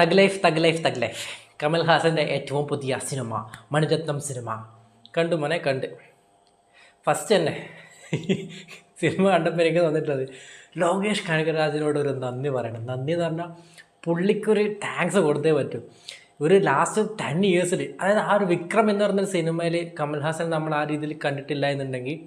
Thug Life Thug Life Thug Life. Kamal ഹാസന്റെ ഏറ്റവും പുതിയ cinema Mani Ratnam cinema. കണ്ടു മോനെ കണ്ട്. ഫസ്റ്റ് തന്നെ. സിനിമ കണ്ടപ്പോൾ എനിക്ക് തന്നിട്ടുള്ളത് ലോകേഷ് കനകരാജിനോട് ഒരു നന്ദി പറയണം. നന്ദി എന്ന് പറഞ്ഞാൽ പുള്ളിക്കൊരു താങ്ക്സ് കൊടുത്തേ പറ്റും. ഒരു ലാസ്റ്റ് ടെൻ ഇയേഴ്സിൽ അതായത് ആ ഒരു വിക്രം എന്ന് പറഞ്ഞൊരു സിനിമയിൽ കമൽഹാസൻ നമ്മൾ ആ രീതിയിൽ കണ്ടിട്ടില്ല എന്നുണ്ടെങ്കിൽ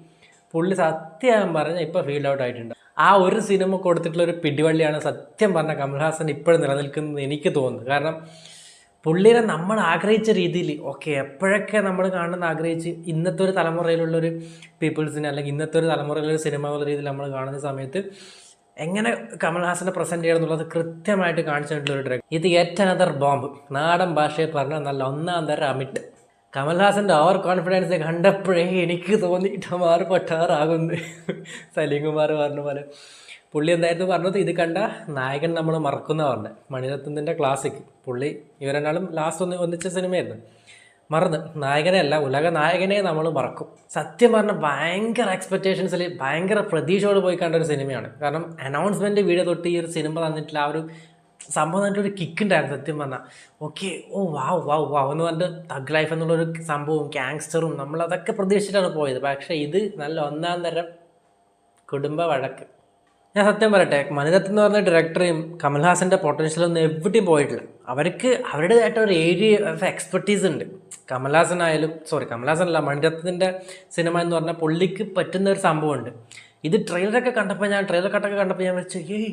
പുള്ളി സത്യം പറഞ്ഞാൽ ഇപ്പോൾ ഫീൽഡ് ഔട്ട് ആയിട്ടുണ്ട്. ആ ഒരു സിനിമ കൊടുത്തിട്ടുള്ള ഒരു പിടിവള്ളിയാണ് സത്യം പറഞ്ഞ കമൽഹാസൻ ഇപ്പോഴും നിലനിൽക്കുന്നത് എനിക്ക് തോന്നുന്നു കാരണം പുള്ളിനെ നമ്മൾ ആഗ്രഹിച്ച രീതിയിൽ ഓക്കെ എപ്പോഴൊക്കെ നമ്മൾ കാണുന്ന ആഗ്രഹിച്ച് ഇന്നത്തെ ഒരു തലമുറയിലുള്ള ഒരു പീപ്പിൾസിനെ അല്ലെങ്കിൽ ഇന്നത്തെ ഒരു തലമുറയിലുള്ള ഒരു സിനിമ എന്നുള്ള രീതിയിൽ നമ്മൾ കാണുന്ന സമയത്ത് എങ്ങനെ കമൽഹാസനെ പ്രസന്റ് ചെയ്യണം എന്നുള്ളത് കൃത്യമായിട്ട് കാണിച്ചിട്ടുള്ള ഒരു ഡ്രഗ് ഇത് ഏറ്റനദർ ബോംബ് നാടൻ ഭാഷയിൽ പറഞ്ഞാൽ നല്ല ഒന്നാം തരം അമിട്ട് കമൽഹാസന്റെ ഓവർ കോൺഫിഡൻസ് കണ്ടപ്പോഴേ എനിക്ക് തോന്നിയിട്ട് മാറി പട്ടാറാകുന്നു സലീം കുമാർ പറഞ്ഞ പോലെ. പുള്ളി എന്തായിരുന്നു പറഞ്ഞത്? ഇത് കണ്ട നായകൻ നമ്മൾ മറക്കുന്ന പറഞ്ഞത് മണിരത്നത്തിന്റെ ക്ലാസിക് പുള്ളി ഇവരെന്നാളും ലാസ്റ്റ് ഒന്ന് ഒന്നിച്ച സിനിമയായിരുന്നു. മറന്ന്. നായകനെ അല്ല ഉലക നായകനെ നമ്മൾ മറക്കും. സത്യം പറഞ്ഞാൽ ഭയങ്കര എക്സ്പെക്റ്റേഷൻസിൽ ഭയങ്കര പ്രതീക്ഷയോട് പോയി കണ്ട ഒരു സിനിമയാണ്. കാരണം അനൗൺസ്മെന്റ് വീഡിയോ തൊട്ട് ഈ ഒരു സിനിമ തന്നിട്ടില്ല ആ ഒരു സംഭവം തന്നിട്ട് ഒരു കിക്ക് ഉണ്ടായിരുന്നു സത്യം പറഞ്ഞാൽ ഓക്കെ ഓ വാവ് വാവ് വാവ് എന്ന് പറഞ്ഞിട്ട് തഗ് ലൈഫ് എന്നുള്ളൊരു സംഭവവും ഗാങ്സ്റ്ററും നമ്മളതൊക്കെ പ്രതീക്ഷിച്ചിട്ടാണ് പോയത്. പക്ഷേ ഇത് നല്ല ഒന്നാം തരം കുടുംബ വഴക്ക്. ഞാൻ സത്യം പറയട്ടെ മണിരത്നം എന്ന് പറഞ്ഞ ഡയറക്ടറെയും കമൽഹാസന്റെ പൊട്ടൻഷ്യലൊന്നും എവിടെയും പോയിട്ടില്ല. അവർക്ക് അവരുടേതായിട്ട് ഒരു ഏരിയ ഓഫ് എക്സ്പെർട്ടീസ് ഉണ്ട്. കമൽഹാസനായാലും സോറി കമൽഹാസൻ അല്ല മണിരത്നത്തിന്റെ സിനിമ എന്ന് പറഞ്ഞാൽ പുള്ളിക്ക് പറ്റുന്ന ഒരു സംഭവമുണ്ട് ഇത് ട്രെയിലറൊക്കെ കണ്ടപ്പോൾ ഞാൻ ട്രെയിലർ കട്ടൊക്കെ കണ്ടപ്പോൾ ഞാൻ വെച്ചു ഏയ്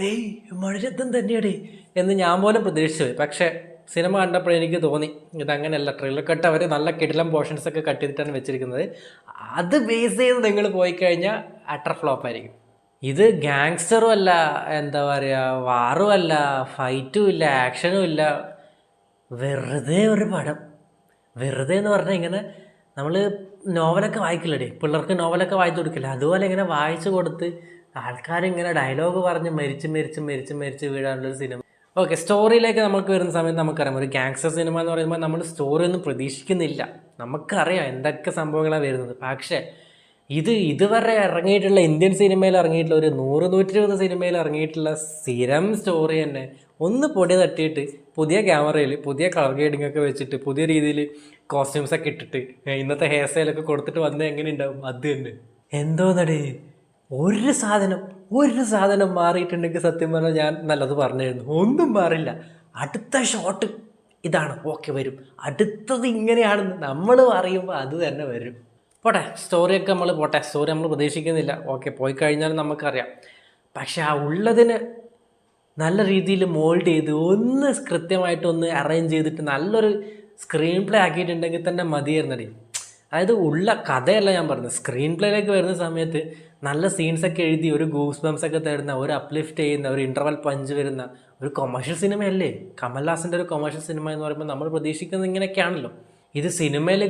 ഡേയ് മണിരത്നം തന്നെയാടേ എന്ന് ഞാൻ പോലും പ്രതീക്ഷിച്ചു പോയി പക്ഷേ സിനിമ കണ്ടപ്പോൾ എനിക്ക് തോന്നി ഇതങ്ങനെയല്ല. ട്രെയിലർ കട്ട് അവർ നല്ല കിടിലം പോർഷൻസ് ഒക്കെ കട്ട് ചെയ്തിട്ടാണ് വെച്ചിരിക്കുന്നത്. അത് ബേസ് ചെയ്ത് നിങ്ങൾ പോയി കഴിഞ്ഞാൽ അട്ടർ ഫ്ലോപ്പ് ആയിരിക്കും. ഇത് ഗാങ്സ്റ്ററും അല്ല എന്താ പറയുക വാറും അല്ല ഫൈറ്റും ഇല്ല ആക്ഷനും ഇല്ല. വെറുതെ ഒരു പടം. വെറുതെ എന്ന് പറഞ്ഞാൽ ഇങ്ങനെ നമ്മൾ നോവലൊക്കെ വായിക്കില്ലടേ. പിള്ളേർക്ക് നോവലൊക്കെ വായിച്ചു കൊടുക്കില്ല. അതുപോലെ ഇങ്ങനെ വായിച്ചു കൊടുത്ത് ആൾക്കാരിങ്ങനെ ഡയലോഗ് പറഞ്ഞ് മരിച്ച് മരിച്ച് മരിച്ച് മരിച്ച് വീഴാനുള്ളൊരു സിനിമ. ഓക്കെ സ്റ്റോറിയിലേക്ക് നമുക്ക് വരുന്ന സമയത്ത് നമുക്കറിയാം. ഒരു ഗാങ്സ്റ്റർ സിനിമ എന്ന് പറയുമ്പോൾ നമ്മൾ സ്റ്റോറി ഒന്നും പ്രതീക്ഷിക്കുന്നില്ല. നമുക്കറിയാം എന്തൊക്കെ സംഭവങ്ങളാണ് വരുന്നത്. പക്ഷേ ഇത് ഇതുവരെ ഇറങ്ങിയിട്ടുള്ള ഇന്ത്യൻ സിനിമയിൽ ഇറങ്ങിയിട്ടുള്ള ഒരു നൂറ് നൂറ്റി ഇരുപത് സിനിമയിൽ ഇറങ്ങിയിട്ടുള്ള സ്ഥിരം സ്റ്റോറി തന്നെ. ഒന്ന് പൊടി തട്ടിയിട്ട് പുതിയ ക്യാമറയിൽ പുതിയ കളർ ഗ്രേഡിംഗ് ഒക്കെ വെച്ചിട്ട് പുതിയ രീതിയിൽ കോസ്റ്റ്യൂംസ് ഒക്കെ ഇട്ടിട്ട് ഇന്നത്തെ ഹെയർ സ്റ്റൈലൊക്കെ കൊടുത്തിട്ട് വന്നാൽ എങ്ങനെ ഉണ്ടാവും അത് തന്നെ. എന്തോന്നടേ? ഒരു സാധനം ഒരു സാധനം മാറിയിട്ടുണ്ടെങ്കിൽ സത്യം പറഞ്ഞാൽ ഞാൻ നല്ലത് പറഞ്ഞിരുന്നു ഒന്നും മാറില്ല. അടുത്ത ഷോട്ട് ഇതാണ്. ഓക്കെ വരും. അടുത്തത് ഇങ്ങനെയാണെന്ന് നമ്മൾ പറയുമ്പോൾ അത് തന്നെ വരും. പോട്ടെ സ്റ്റോറിയൊക്കെ നമ്മൾ പോട്ടെ. സ്റ്റോറി നമ്മൾ പ്രതീക്ഷിക്കുന്നില്ല. ഓക്കെ പോയി കഴിഞ്ഞാൽ നമുക്കറിയാം. പക്ഷെ ആ ഉള്ളതിന് നല്ല രീതിയിൽ മോൾഡ് ചെയ്ത് ഒന്ന് കൃത്യമായിട്ട് ഒന്ന് അറേഞ്ച് ചെയ്തിട്ട് നല്ലൊരു സ്ക്രീൻ പ്ലേ ആക്കിയിട്ടുണ്ടെങ്കിൽ തന്നെ മതിയായിരുന്നടി. അതായത് ഉള്ള കഥയല്ല ഞാൻ പറഞ്ഞത്. സ്ക്രീൻ പ്ലേയിലേക്ക് വരുന്ന സമയത്ത് നല്ല സീൻസൊക്കെ എഴുതി ഒരു ഗൂസ് ബംസ് ഒക്കെ തരുന്ന ഒരു അപ്ലിഫ്റ്റ് ചെയ്യുന്ന ഒരു ഇന്റർവൽ പഞ്ച് വരുന്ന ഒരു കൊമേഴ്ഷ്യൽ സിനിമയല്ലേ കമൽഹാസിന്റെ ഒരു കൊമേഴ്ഷ്യൽ സിനിമ എന്ന് പറയുമ്പോൾ നമ്മൾ പ്രതീക്ഷിക്കുന്നത് ഇങ്ങനെയൊക്കെയാണല്ലോ. ഇത് സിനിമയിൽ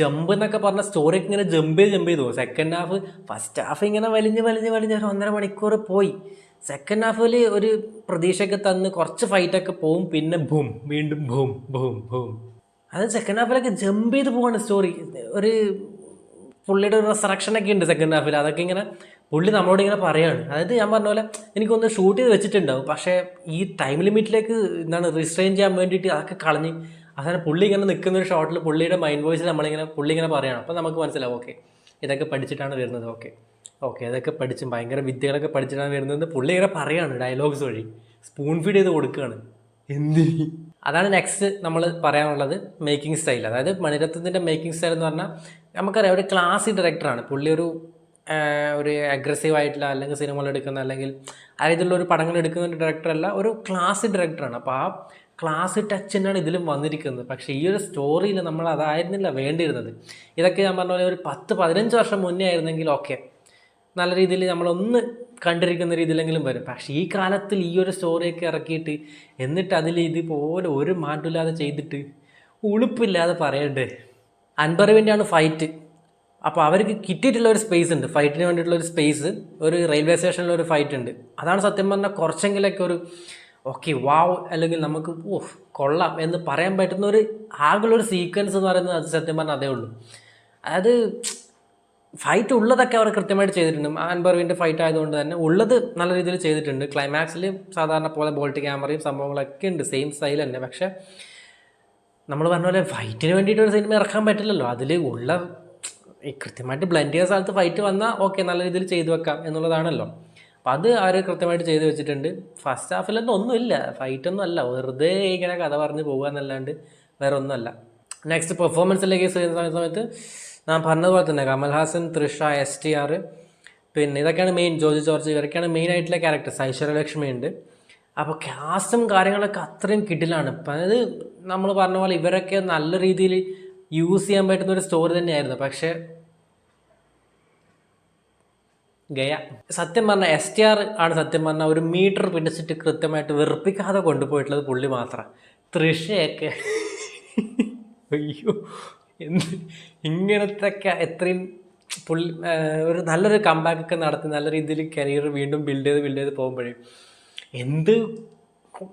ജമ്പ് എന്നൊക്കെ പറഞ്ഞ സ്റ്റോറിയൊക്കെ ഇങ്ങനെ ജമ്പ് ചെയ്ത് ജമ്പ് ചെയ്തു. സെക്കൻഡ് ഹാഫ് ഫസ്റ്റ് ഹാഫ് ഇങ്ങനെ വലിഞ്ഞ് വലിഞ്ഞ് വലിഞ്ഞ് ഒരു ഒന്നര മണിക്കൂർ പോയി. സെക്കൻഡ് ഹാഫിൽ ഒരു പ്രതീക്ഷയൊക്കെ തന്ന് കുറച്ച് ഫൈറ്റൊക്കെ പോവും പിന്നെ ഭൂം വീണ്ടും ഭൂം ഭൂം ഭൂം അത് സെക്കൻഡ് ഹാഫിലൊക്കെ ജമ്പ് ചെയ്ത് പോവാണ് സ്റ്റോറി ഒരു പുള്ളിയുടെ ഒരു ഒക്കെ ഉണ്ട് സെക്കൻഡ് ഹാഫിൽ അതൊക്കെ ഇങ്ങനെ പുള്ളി നമ്മളോട് ഇങ്ങനെ പറയാണ്. അതായത് ഞാൻ പറഞ്ഞ പോലെ എനിക്കൊന്ന് ഷൂട്ട് ചെയ്ത് വെച്ചിട്ടുണ്ടാവും. പക്ഷേ ഈ ടൈം ലിമിറ്റിലേക്ക് എന്താണ് റിസ്ട്രെയിൻ ചെയ്യാൻ വേണ്ടിയിട്ട് അതൊക്കെ കളഞ്ഞ് അങ്ങനെ പുള്ളി ഇങ്ങനെ നിൽക്കുന്ന ഒരു ഷോട്ടിൽ പുള്ളിയുടെ മൈൻഡ് വോയിസ് നമ്മളിങ്ങനെ പുള്ളി ഇങ്ങനെ പറയണം. അപ്പോൾ നമുക്ക് മനസ്സിലാവും. ഓക്കെ ഇതൊക്കെ പഠിച്ചിട്ടാണ് വരുന്നത്. ഓക്കെ ഓക്കെ ഇതൊക്കെ പഠിച്ചും ഭയങ്കര വിദ്യകളൊക്കെ പഠിച്ചിട്ടാണ് വരുന്നത് പുള്ളി ഇങ്ങനെ പറയാണ് ഡയലോഗ്സ് വഴി. സ്പൂൺ ഫീഡ് ചെയ്ത് കൊടുക്കുകയാണ്. എന്ത്? അതാണ് നെക്സ്റ്റ് നമ്മൾ പറയാനുള്ളത് മേക്കിംഗ് സ്റ്റൈൽ അതായത് മണിരത്നത്തിന്റെ മേക്കിംഗ് സ്റ്റൈൽ എന്ന് പറഞ്ഞാൽ നമുക്കറിയാം ഒരു ക്ലാസ് ഡയറക്ടറാണ് പുള്ളി ഒരു ഒരു അഗ്രസീവ് ആയിട്ടുള്ള അല്ലെങ്കിൽ സിനിമകൾ എടുക്കുന്ന അല്ലെങ്കിൽ ആ രീതിയിലുള്ള ഒരു പടങ്ങൾ എടുക്കുന്ന ഒരു ഡയറക്ടറല്ല ഒരു ക്ലാസ് ഡയറക്ടറാണ് അപ്പോൾ ആ ക്ലാസ് ടച്ച് തന്നെയാണ് ഇതിലും വന്നിരിക്കുന്നത്. പക്ഷേ ഈ ഒരു സ്റ്റോറിയിൽ നമ്മൾ അതായിരുന്നില്ല വേണ്ടിയിരുന്നത്. ഇതൊക്കെ ഞാൻ പറഞ്ഞ പോലെ ഒരു പത്ത് പതിനഞ്ച് വർഷം മുന്നേ ആയിരുന്നെങ്കിൽ ഓക്കെ. നല്ല രീതിയിൽ നമ്മളൊന്ന് കണ്ടിരിക്കുന്ന രീതിയിലെങ്കിലും വരും. പക്ഷേ ഈ കാലത്തിൽ ഈ ഒരു സ്റ്റോറിയൊക്കെ ഇറക്കിയിട്ട് എന്നിട്ട് അതിൽ ഇതുപോലെ ഒരു മാറ്റമില്ലാതെ ചെയ്തിട്ട് ഉളുപ്പില്ലാതെ പറയണ്ടേ? അൻപറിവിന്റെയാണ് ഫൈറ്റ് അപ്പോൾ അവർക്ക് കിട്ടിയിട്ടുള്ള ഒരു സ്പേസ് ഉണ്ട്. ഫൈറ്റിന് വേണ്ടിയിട്ടുള്ള ഒരു സ്പേസ് ഒരു റെയിൽവേ സ്റ്റേഷനിൽ ഒരു ഫൈറ്റ് ഉണ്ട്. അതാണ് സത്യം പറഞ്ഞാൽ കുറച്ചെങ്കിലൊക്കെ ഒരു ഓക്കെ വാവ് അല്ലെങ്കിൽ നമുക്ക് ഓ കൊള്ളാം എന്ന് പറയാൻ പറ്റുന്ന ഒരു ആകെയുള്ള ഒരു സീക്വൻസ് എന്ന് പറയുന്നത് അത് സത്യം പറഞ്ഞാൽ അതേ ഉള്ളൂ. അതായത് ഫൈറ്റ് ഉള്ളതൊക്കെ അവർ കൃത്യമായിട്ട് ചെയ്തിട്ടുണ്ട്. ആൻബർവിന്റെ ഫൈറ്റ് ആയതുകൊണ്ട് തന്നെ ഉള്ളത് നല്ല രീതിയിൽ ചെയ്തിട്ടുണ്ട്. ക്ലൈമാക്സിൽ സാധാരണ പോലെ ബോൾട്ട് ക്യാമറയും സംഭവങ്ങളൊക്കെ ഉണ്ട്. സെയിം സ്റ്റൈൽ തന്നെ. പക്ഷേ നമ്മൾ പറഞ്ഞ പോലെ ഫൈറ്റിന് വേണ്ടിയിട്ട് ഒരു സിനിമ ഇറക്കാൻ പറ്റില്ലല്ലോ. അതിൽ ഉള്ള ഈ കൃത്യമായിട്ട് ബ്ലെൻഡ് ചെയ്യുന്ന സ്ഥലത്ത് ഫൈറ്റ് വന്നാൽ ഓക്കെ നല്ല രീതിയിൽ ചെയ്തു വെക്കാം എന്നുള്ളതാണല്ലോ. അപ്പോൾ അത് അവർ കൃത്യമായിട്ട് ചെയ്തു വെച്ചിട്ടുണ്ട്. ഫസ്റ്റ് ഹാഫിലൊന്നും ഒന്നുമില്ല. ഫൈറ്റൊന്നും അല്ല. വെറുതെ ഇങ്ങനെ കഥ പറഞ്ഞ് പോകുക എന്നല്ലാണ്ട് വേറെ ഒന്നുമല്ല. നെക്സ്റ്റ് പെർഫോമൻസിലേക്ക് ചെയ്യുന്ന സമയത്ത് ഞാൻ പറഞ്ഞതുപോലെ തന്നെ Kamal Haasan Trisha S T R പിന്നെ ഇതൊക്കെയാണ് മെയിൻ ജോജി ജോർജ് ഇവരൊക്കെയാണ് മെയിൻ ആയിട്ടുള്ള ക്യാരക്ടേഴ്സ് ഐശ്വര്യലക്ഷ്മി ഉണ്ട് അപ്പോൾ കാസ്റ്റും കാര്യങ്ങളൊക്കെ അത്രയും കിടിലാണ്. അതായത് നമ്മൾ പറഞ്ഞ പോലെ ഇവരൊക്കെ നല്ല രീതിയിൽ യൂസ് ചെയ്യാൻ പറ്റുന്ന ഒരു സ്റ്റോറി തന്നെയായിരുന്നു. പക്ഷേ ഗയ സത്യം പറഞ്ഞ എസ് ടി ആർ ആണ് സത്യം പറഞ്ഞ ഒരു മീറ്റർ പിടിച്ചിട്ട് കൃത്യമായിട്ട് വെറുപ്പിക്കാതെ കൊണ്ടുപോയിട്ടുള്ളത് പുള്ളി മാത്രം. തൃഷയൊക്കെ. അയ്യോ എന്ത് ഇങ്ങനത്തെ എത്രയും പുള്ളി ഒരു നല്ലൊരു കമ്പാക്കൊക്കെ നടത്തി നല്ല രീതിയിൽ കരിയർ വീണ്ടും ബിൽഡ് ചെയ്ത് ബിൽഡ് ചെയ്ത് പോകുമ്പോഴേ. എന്ത്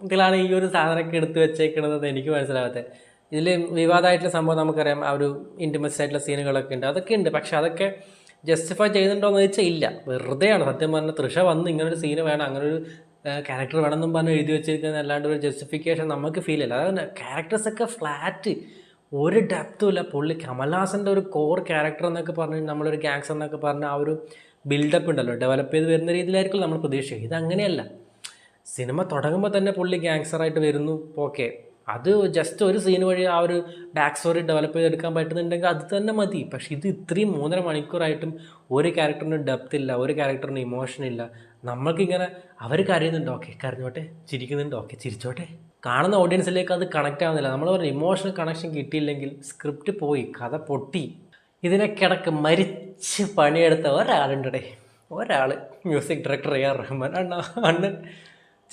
ഇതിലാണ് ഈ ഒരു സാധനമൊക്കെ എടുത്ത് വെച്ചേക്കണതെന്ന് എനിക്ക് മനസ്സിലാവാത്തത് ഇതിൽ വിവാദമായിട്ടുള്ള സംഭവം നമുക്കറിയാം. ആ ഒരു ഇന്റിമസ് ആയിട്ടുള്ള സീനുകളൊക്കെ ഉണ്ട്. അതൊക്കെ ഉണ്ട്. പക്ഷെ അതൊക്കെ ജസ്റ്റിഫൈ ചെയ്യുന്നുണ്ടോ എന്ന് ചോദിച്ചാൽ ഇല്ല. വെറുതെയാണ്. സത്യം പറഞ്ഞാൽ തൃഷ വന്ന് ഇങ്ങനൊരു സീന് വേണം അങ്ങനൊരു ക്യാരക്ടർ വേണമെന്നും പറഞ്ഞ് എഴുതി വെച്ചിരിക്കുന്ന അല്ലാണ്ട് ഒരു ജസ്റ്റിഫിക്കേഷൻ നമുക്ക് ഫീൽ ഇല്ല. അതാണ് ക്യാരക്ടേഴ്സൊക്കെ ഫ്ലാറ്റ് ഒരു ഡെപ്തും ഇല്ല. പുള്ളി കമൽഹാസന്റെ ഒരു കോർ ക്യാരക്ടർ എന്നൊക്കെ പറഞ്ഞ് നമ്മളൊരു ഗാങ്സ് എന്നൊക്കെ പറഞ്ഞ ആ ഒരു ബിൽഡപ്പ് ഉണ്ടല്ലോ. ഡെവലപ്പ് ചെയ്ത് വരുന്ന രീതിയിലായിരിക്കും നമ്മൾ പ്രതീക്ഷിക്കുക ഇത് സിനിമ തുടങ്ങുമ്പോൾ തന്നെ പുള്ളി ഗാങ്സ്റ്ററായിട്ട് വരുന്നു. ഓക്കെ അത് ജസ്റ്റ് ഒരു സീൻ വഴി ആ ഒരു ബാക്ക് സ്റ്റോറി ഡെവലപ്പ് ചെയ്തെടുക്കാൻ പറ്റുന്നുണ്ടെങ്കിൽ അത് തന്നെ മതി. പക്ഷേ ഇത് ഇത്രയും മൂന്നര മണിക്കൂറായിട്ടും ഒരു ക്യാരക്ടറിന് ഡെപ്ത് ഇല്ല ഒരു ക്യാരക്ടറിന് ഇമോഷൻ ഇല്ല. നമ്മൾക്കിങ്ങനെ അവർ കരയുന്നുണ്ട്. ഓക്കെ കരഞ്ഞോട്ടെ? ചിരിക്കുന്നുണ്ട്. ഓക്കെ ചിരിച്ചോട്ടെ? കാണുന്ന ഓഡിയൻസിലേക്ക് അത് കണക്റ്റ് ആവുന്നില്ല. നമ്മൾ പറഞ്ഞ ഇമോഷണൽ കണക്ഷൻ കിട്ടിയില്ലെങ്കിൽ സ്ക്രിപ്റ്റ് പോയി കഥ പൊട്ടി. ഇതിനെ കിടക്ക് മരിച്ച് പണിയെടുത്ത ഒരാളുണ്ടടേ. ഒരാൾ music director A R Rahman അണ്ണ അണ്ണൻ.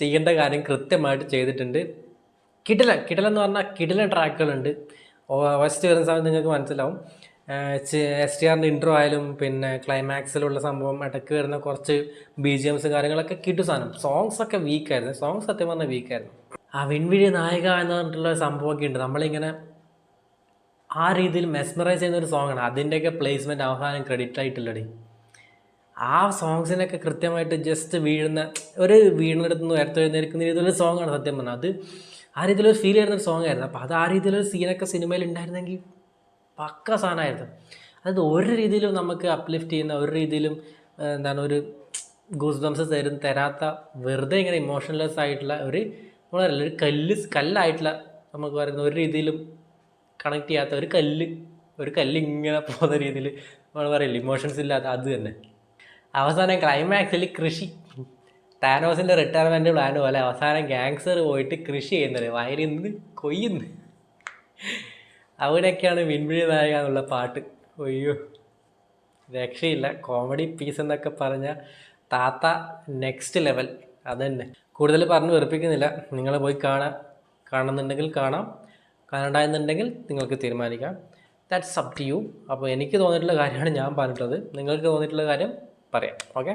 ചെയ്യേണ്ട കാര്യം കൃത്യമായിട്ട് ചെയ്തിട്ടുണ്ട്. കിടിലൻ കിടിലൻ എന്ന് പറഞ്ഞാൽ കിടിലൻ ട്രാക്കുകളുണ്ട്. ഫസ്റ്റ് വരുന്ന സമയത്ത് നിങ്ങൾക്ക് മനസ്സിലാവും. എസ് ടി ആറിന്റെ ഇൻട്രോ ആയാലും പിന്നെ ക്ലൈമാക്സിലുള്ള സംഭവം ഇടയ്ക്ക് വരുന്ന കുറച്ച് ബി ജി എംസ് കാര്യങ്ങളൊക്കെ കിട്ടു സാധനം. സോങ്സ് ഒക്കെ വീക്കായിരുന്നു സോങ്സ് സത്യം പറഞ്ഞാൽ വീക്കായിരുന്നു ആ വിൺവിഴി നായിക എന്ന് പറഞ്ഞിട്ടുള്ള സംഭവമൊക്കെ ഉണ്ട്. നമ്മളിങ്ങനെ ആ രീതിയിൽ മെസ്മറൈസ് ചെയ്യുന്ന ഒരു സോങ്ങാണ് അതിന്റെയൊക്കെ പ്ലേസ്മെന്റ് അവസാനം ക്രെഡിറ്റ് ആയിട്ടില്ലടി. ആ സോങ്സിനൊക്കെ കൃത്യമായിട്ട് ജസ്റ്റ് വീഴുന്ന ഒരു വീണിടത്ത് നിന്ന് ഉയർത്തെഴുന്നേൽക്കുന്ന രീതിയിലുള്ള സോങ്ങാണ് സത്യം പറഞ്ഞാൽ അത് ആ രീതിയിലൊരു ഫീൽ ചെയ്യുന്ന ഒരു സോങ് ആയിരുന്നു അപ്പോൾ അത് ആ രീതിയിലൊരു സീനൊക്കെ സിനിമയിൽ ഉണ്ടായിരുന്നെങ്കിൽ പക്ക സാധനമായിരുന്നു. അതായത് ഒരു രീതിയിലും നമുക്ക് അപ്ലിഫ്റ്റ് ചെയ്യുന്ന ഒരു രീതിയിലും എന്താണ് ഒരു ഗൂസ് ബംസ് തരുന്ന തരാത്ത വെറുതെ ഇങ്ങനെ ഇമോഷണലെസ് ആയിട്ടുള്ള ഒരു നമ്മളറിയില്ല ഒരു കല്ല് കല്ലായിട്ടുള്ള നമുക്ക് പറയുന്ന ഒരു രീതിയിലും കണക്ട് ചെയ്യാത്ത ഒരു കല്ല് ഒരു കല്ല് ഇങ്ങനെ പോകുന്ന രീതിയിൽ നമ്മൾ പറയില്ല ഇമോഷൻസ് ഇല്ലാത്ത അത് തന്നെ. അവസാനം ക്ലൈമാക്സിൽ കൃഷി. താനോസിന്റെ റിട്ടയർമെന്റ് പ്ലാൻ പോലെ അവസാനം ഗാങ്സർ പോയിട്ട് കൃഷി ചെയ്യുന്നത്. വയറിന്ന് കൊയ്യുന്നു അവിടെയൊക്കെയാണ് വിൻവിഴി നായക എന്നുള്ള പാട്ട്. ഒയ്യോ രക്ഷയില്ല. കോമഡി പീസ് എന്നൊക്കെ പറഞ്ഞ താത്ത നെക്സ്റ്റ് ലെവൽ അതന്നെ. കൂടുതൽ പറഞ്ഞ് വെറുപ്പിക്കുന്നില്ല. നിങ്ങൾ പോയി കാണാം കാണുന്നുണ്ടെങ്കിൽ കാണാം. കാണണ്ട എന്നുണ്ടെങ്കിൽ നിങ്ങൾക്ക് തീരുമാനിക്കാം. ദാറ്റ്സ് അപ് ടു യു അപ്പോൾ എനിക്ക് തോന്നിയിട്ടുള്ള കാര്യമാണ് ഞാൻ പറഞ്ഞിട്ടുള്ളത്. നിങ്ങൾക്ക് തോന്നിയിട്ടുള്ള കാര്യം പറയാം. ഓക്കെ